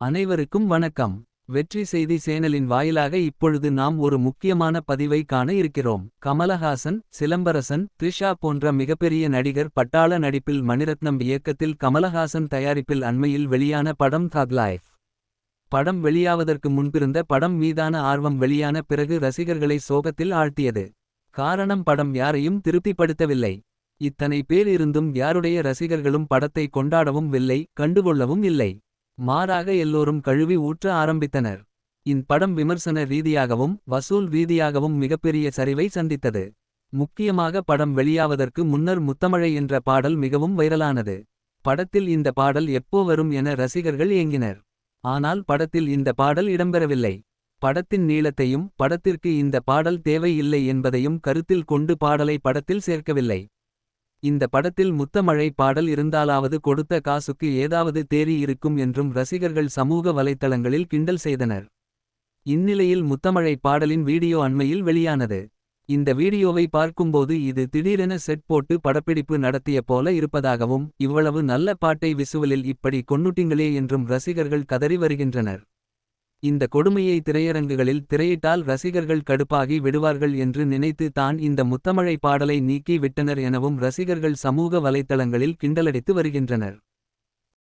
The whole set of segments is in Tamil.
அனைவருக்கும் வணக்கம். வெற்றி செய்தி சேனலின் வாயிலாக இப்பொழுது நாம் ஒரு முக்கியமான பதிவை காண இருக்கிறோம். கமலஹாசன் சிலம்பரசன் த்ரிஷா போன்ற மிகப்பெரிய நடிகர் பட்டாள நடிப்பில் மணிரத்னம் இயக்கத்தில் கமலஹாசன் தயாரிப்பில் அண்மையில் வெளியான படம் தக் லைஃப் படம் வெளியாவதற்கு முன்பிருந்த படம் மீதான ஆர்வம் வெளியான பிறகு ரசிகர்களை சோகத்தில் ஆழ்த்தியது. காரணம் படம் யாரையும் திருப்திப்படுத்தவில்லை. இத்தனை பேர் இருந்தும் யாருடைய ரசிகர்களும் படத்தை கொண்டாடவும் இல்லை கண்டுகொள்ளவும் இல்லை. மாறாக எல்லோரும் கழுவி ஊற்ற ஆரம்பித்தனர். இந் படம் விமர்சன ரீதியாகவும் வசூல் ரீதியாகவும் மிகப்பெரிய சரிவை சந்தித்தது. முக்கியமாக படம் வெளியாவதற்கு முன்னர் முத்தமழை என்ற பாடல் மிகவும் வைரலானது. படத்தில் இந்த பாடல் எப்போ வரும் என ரசிகர்கள் ஏங்கினர். ஆனால் படத்தில் இந்த பாடல் இடம்பெறவில்லை. படத்தின் நீளத்தையும் படத்திற்கு இந்த பாடல் தேவை இல்லை என்பதையும் கருத்தில் கொண்டு பாடலை படத்தில் சேர்க்கவில்லை. இந்த படத்தில் முத்தமழை பாடல் இருந்தாலாவது கொடுத்த காசுக்கு ஏதாவது தேறி இருக்கும் என்றும் ரசிகர்கள் சமூக வலைத்தளங்களில் கிண்டல் செய்தனர். இந்நிலையில் முத்தமழை பாடலின் வீடியோ அண்மையில் வெளியானது. இந்த வீடியோவை பார்க்கும்போது இது திடீரென செட் போட்டு படப்பிடிப்பு நடத்திய போல இருப்பதாகவும் இவ்வளவு நல்ல பாட்டை விசுவலில் இப்படி கொன்னுட்டிங்களே என்றும் ரசிகர்கள் கதறி வருகின்றனர். இந்த கொடுமையை திரையரங்குகளில் திரையிட்டால் ரசிகர்கள் கடுப்பாகி விடுவார்கள் என்று நினைத்து தான் இந்த முத்தமழை பாடலை நீக்கி விட்டனர் எனவும் ரசிகர்கள் சமூக வலைத்தளங்களில் கிண்டலடித்து வருகின்றனர்.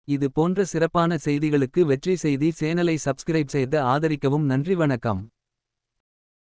இது போன்ற சிறப்பான செய்திகளுக்கு வெற்றி செய்தி சேனலை சப்ஸ்கிரைப் செய்து ஆதரிக்கவும் நன்றி வணக்கம்.